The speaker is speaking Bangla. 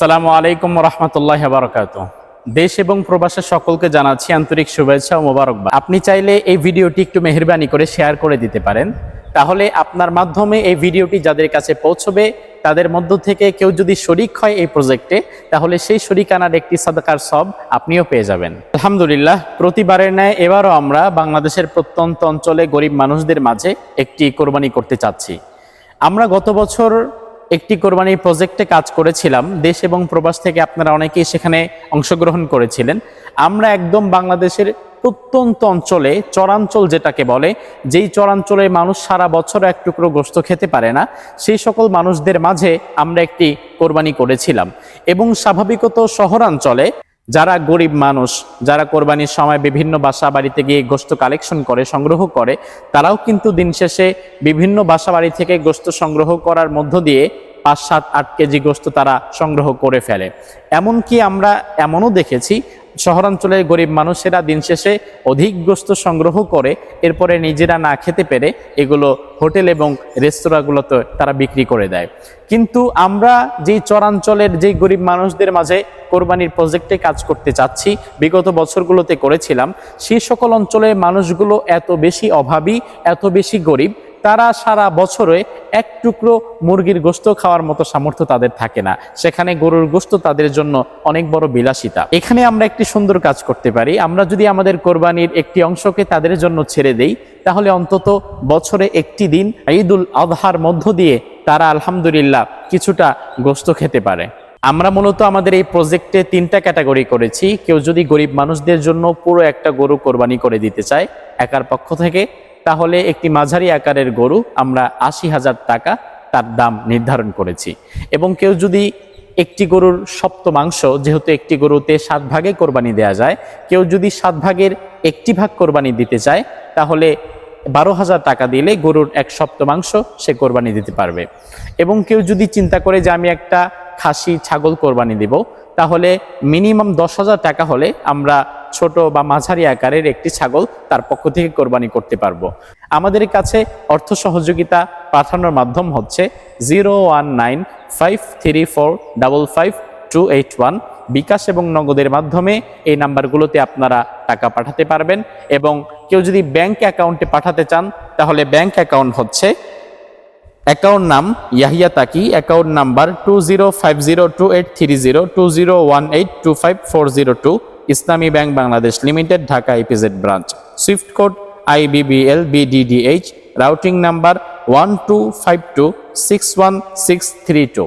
আসসালামু আলাইকুম রহমতুল্লাহ বারকাত দেশ এবং প্রবাসের সকলকে জানাচ্ছি আন্তরিক শুভেচ্ছা ও মোবারকবাদ। আপনি চাইলে এই ভিডিওটি একটু মেহরবানি করে শেয়ার করে দিতে পারেন। তাহলে আপনার মাধ্যমে এই ভিডিওটি যাদের কাছে পৌঁছবে, তাদের মধ্য থেকে কেউ যদি শরিক হয় এই প্রজেক্টে, তাহলে সেই শরিকানার একটি সাদাকার সব আপনিও পেয়ে যাবেন। আলহামদুলিল্লাহ, প্রতিবারের ন্যায় এবারও আমরা বাংলাদেশের প্রত্যন্ত অঞ্চলে গরিব মানুষদের মাঝে একটি কোরবানি করতে চাচ্ছি। আমরা গত বছর একটি কোরবানির প্রজেক্টে কাজ করেছিলাম। দেশ এবং প্রবাস থেকে আপনারা অনেকেই সেখানে অংশগ্রহণ করেছিলেন। আমরা একদম বাংলাদেশের প্রত্যন্ত অঞ্চলে, চরাঞ্চল যেটাকে বলে, যেই চরাঞ্চলে মানুষ সারা বছর এক টুকরো গোস্ত খেতে পারে না, সেই সকল মানুষদের মাঝে আমরা একটি কোরবানি করেছিলাম। এবং স্বাভাবিকত শহরাঞ্চলে যারা গরিব মানুষ, যারা কোরবানির সময় বিভিন্ন বাসা বাড়িতে গিয়ে গোস্ত কালেকশন করে, সংগ্রহ করে, তারাও কিন্তু দিন শেষে বিভিন্ন বাসা বাড়ি থেকে গোস্ত সংগ্রহ করার মধ্য দিয়ে পাঁচ, সাত, আট কেজি গোস্ত তারা সংগ্রহ করে ফেলে। এমনকি আমরা এমনও দেখেছি শহরাঞ্চলের গরিব মানুষেরা দিন শেষে অধিক সংগ্রহ করে, এরপরে নিজেরা না খেতে পেরে এগুলো হোটেল এবং রেস্তোরাঁগুলোতে তারা বিক্রি করে দেয়। কিন্তু আমরা যেই চরাঞ্চলের যেই গরিব মানুষদের মাঝে কোরবানির প্রজেক্টে কাজ করতে চাচ্ছি, বিগত বছরগুলোতে করেছিলাম সেই সকল অঞ্চলের মানুষগুলো এত বেশি অভাবী, এত বেশি গরিব তারা সারা বছরে এক টুকরো মুরগির গোস্ত খাওয়ার মতো সামর্থ্য তাদের থাকে না। সেখানে গরুর গোস্ত তাদের জন্য অনেক বড় বিলাসিতা। এখানে আমরা একটি সুন্দর কাজ করতে পারি। আমরা যদি আমাদের কোরবানির একটি অংশকে তাদের জন্য ছেড়ে দেই, তাহলে অন্তত বছরে একটি দিন ঈদুল আজহার মধ্য দিয়ে তারা আলহামদুলিল্লাহ কিছুটা গোস্ত খেতে পারে। আমরা মূলত আমাদের এই প্রজেক্টে তিনটা ক্যাটাগরি করেছি। কেউ যদি গরিব মানুষদের জন্য পুরো একটা গরু কোরবানি করে দিতে চায়, একার পক্ষ থেকে তাহলে একটি মাঝারি আকারের গরু আমরা আশি হাজার টাকা তার দাম নির্ধারণ করেছি। এবং কেউ যদি একটি গরুর সপ্তমাংশ যেহেতু একটি গরুতে সাত ভাগে কোরবানি দেয়া যায়, কেউ যদি সাত ভাগের একটি ভাগ কোরবানি দিতে চায়, তাহলে বারো হাজার টাকা দিলে গরুর এক সপ্তমাংশ সে কোরবানি দিতে পারবে। এবং কেউ যদি চিন্তা করে যে আমি একটা খাসি ছাগল কোরবানি দেব, তাহলে মিনিমাম দশ হাজার টাকা হলে আমরা ছোট বা মাঝারি আকারের একটি ছাগল তার পক্ষ থেকে কোরবানি করতে পারব। আমাদের কাছে অর্থ সহযোগিতা পাঠানোর মাধ্যম হচ্ছে zero one nine five three four double five two eight one. BKash এবং নগদের মাধ্যমে এই নাম্বারগুলোতে আপনারা টাকা পাঠাতে পারবেন এবং কেউ যদি ব্যাংক অ্যাকাউন্টে পাঠাতে চান, তাহলে ব্যাংক অ্যাকাউন্ট হচ্ছে অ্যাকাউন্ট নাম Yahiya Taki, account number two zero five zero two eight three zero, two zero one eight two five four zero two. Islami Bank Bangladesh Limited, Dhaka EPZ branch. Swift code IBBL BDDH routing number one two five two six one six three two.